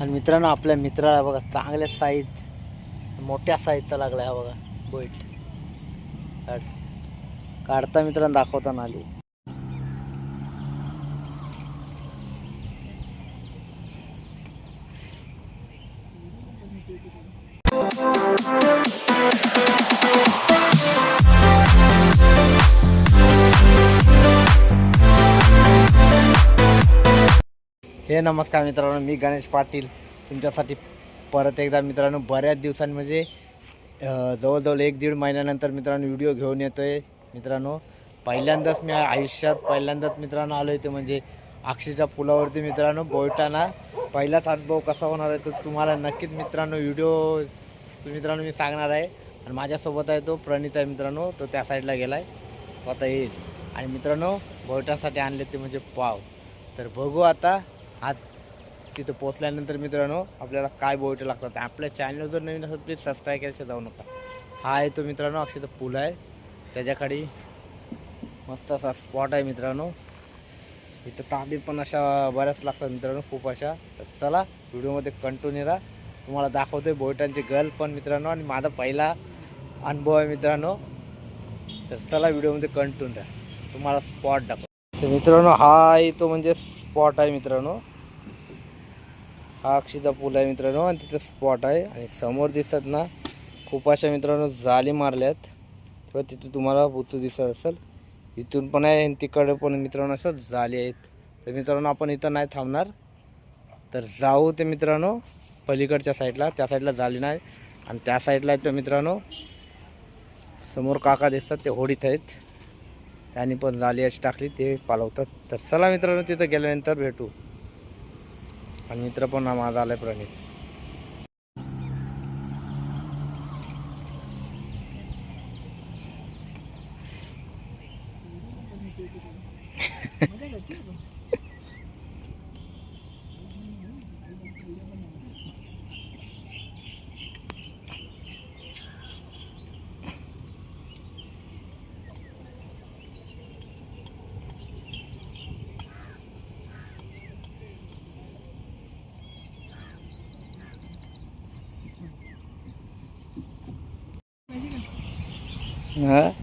आणि मित्रांनो आपल्या मित्राला बघा चांगल्या साईज मोठ्या साईजचा लागला हा बघा बैट काढ. काढता मित्रांनो दाखवताना आली. हे नमस्कार मित्रांनो मी गणेश पाटील. तुमच्यासाठी परत एकदा मित्रांनो बऱ्याच दिवसांनी म्हणजे जवळजवळ एक दीड महिन्यानंतर मित्रांनो व्हिडिओ घेऊन येतो आहे मित्रांनो पहिल्यांदाच मी आयुष्यात पहिल्यांदाच मित्रांनो आलो आहे ते म्हणजे अक्षीच्या पुलावरती मित्रांनो बोयटाना पहिलाच अनुभव कसा होणार आहे तो तुम्हाला नक्कीच मित्रांनो व्हिडिओ मित्रांनो मी सांगणार आहे. आणि माझ्यासोबत आहे तो प्रणित आहे मित्रांनो तो त्या साईडला गेला आहे आता येईल. आणि मित्रांनो बोयटांसाठी आणले ते म्हणजे पाव. तर बघू आता आज तिथं पोचल्यानंतर मित्रांनो आपल्याला काय बोईट लागतात आपल्या चॅनल जर नवीन असेल प्लीज सबस्क्राईब करायचं जाऊ नका. हा आहे तो मित्रांनो अक्षर पूल आहे. त्याच्याखाली मस्त असा स्पॉट आहे मित्रांनो. इथं ताबी पण अशा बऱ्याच लागतात मित्रांनो खूप अशा. तर चला व्हिडिओमध्ये कंटिन्यू राहा. तुम्हाला दाखवतो आहे बोईटांची गर्ल पण मित्रांनो आणि माझा पहिला अनुभव आहे मित्रांनो. तर चला व्हिडिओमध्ये कंटिन्यू राहा. तुम्हाला स्पॉट दाखव तर मित्रांनो हा आहे तो म्हणजे स्पॉट आहे मित्रांनो. हा अक्षीचा पूल आहे मित्रांनो आणि तिथं स्पॉट आहे. आणि समोर दिसतात ना खूप अशा मित्रांनो जाली मारल्यात. किंवा तिथं तुम्हाला बुचू दिसत असेल. इथून पण आहे आणि तिकडे पण मित्रांनो असं जाली आहेत. तर मित्रांनो आपण इथं नाही थांबणार. तर जाऊ ते मित्रांनो पलीकडच्या साईडला. त्या साईडला जाली नाही. आणि त्या साईडला आहे तर मित्रांनो समोर काका दिसतात ते होडीत आहेत. त्यांनी पण जाली अशी टाकली ते पालवतात. तर चला मित्रांनो तिथं गेल्यानंतर भेटू. आणि मित्र पण हा माझा आलाय प्रणित 哈。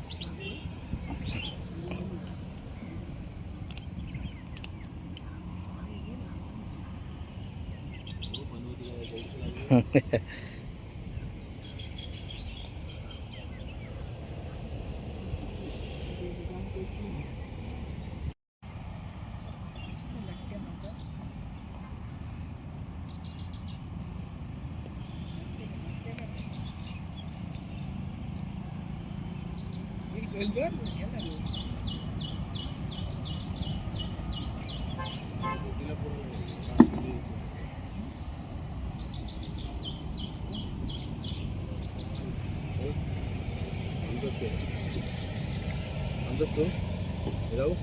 哈哈。Enjoy mungkin lagi. Hello?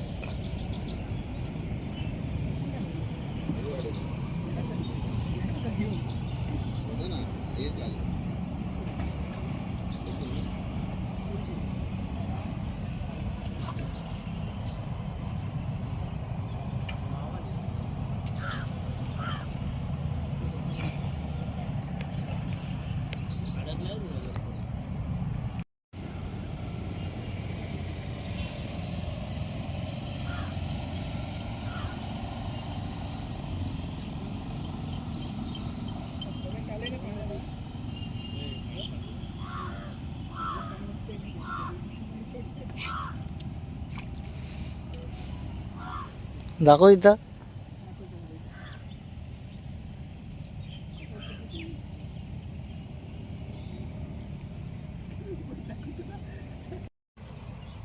दाखव इथं.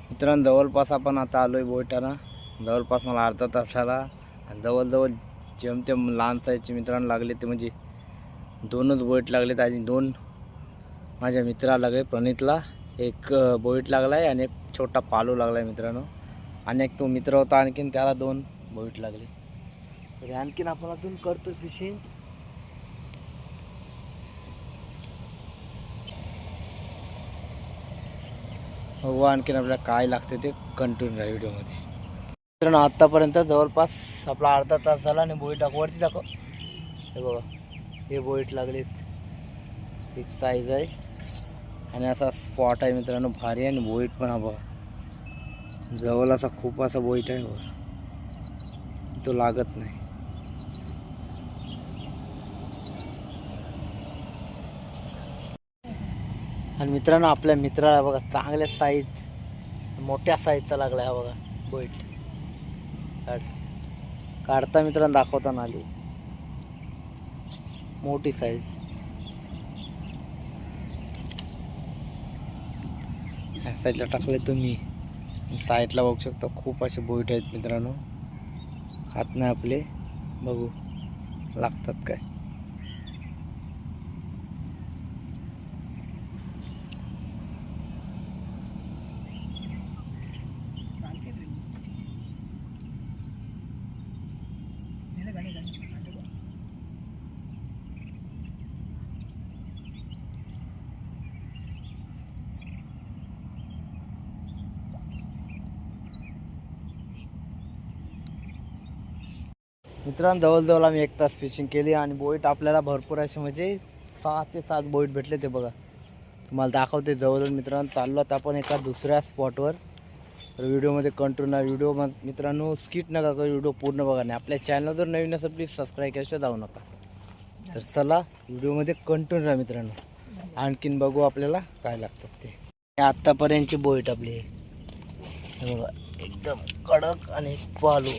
मित्रांनो जवळपास आपण आता आलो आहे जवळपास मला अर्धा तासाला आणि जवळजवळ जेमतेम लहान साईजचे मित्रांनो लागले ते म्हणजे दोनच बोईट लागलेत. आणि दोन माझ्या मित्राला लागले प्रणितला. एक बोईट लागला आहे आणि एक छोटा पालू लागला आहे मित्रांनो. आणि एक तो मित्र होता आणखीन त्याला दोन बोईट लागले. तर आणखीन आपण अजून करतो फिशिंग. हो आणखीन आपल्याला काय लागते ते कंटिन्यू राहा व्हिडिओमध्ये. मित्रांनो आत्तापर्यंत जवळपास आपला अर्धा तास झाला आणि बोईट टाकू वरती हे बघा. हे बोईट लागलेत. ही साईज आहे. आणि असा स्पॉट आहे मित्रांनो भारी आहे आणि बोईट पण हा बघा. जवळ असा खूप असा बोईट आहे बघा. तो लागत नाही. आणि मित्रांनो आपल्या मित्राला बघा चांगल्या साईज मोठ्या साईजचा लागला हा बघा बोईट. काढ. काढता मित्रांनो दाखवताना आली. मोठी साईज ह्या साईडला टाकले तुम्ही. साईडला बघू शकता खूप असे बोईट आहेत मित्रांनो. हात नाही आपले. बघू. लागतात काय? मित्रांनो जवळजवळ आम्ही एक तास फिशिंग केली आणि बोईट आपल्याला भरपूर असे म्हणजे सहा ते सात बोईट भेटले ते बघा. तुम्हाला दाखवते जवळजवळ मित्रांनो चाललो आता आपण एका दुसऱ्या स्पॉटवर तर व्हिडिओमध्ये कंटिन्यू व्हिडिओ मित्रांनो स्किट नका करू व्हिडिओ पूर्ण बघा नाही आपल्या चॅनल जर नवीन असेल प्लीज सबस्क्राईब केल्याशिवाय जाऊ नका. तर चला व्हिडिओमध्ये कंटिन्यू राहा मित्रांनो. आणखीन बघू आपल्याला काय लागतात ते. आत्तापर्यंतची बोईट आपली. बघा एकदम कडक आणि पालू.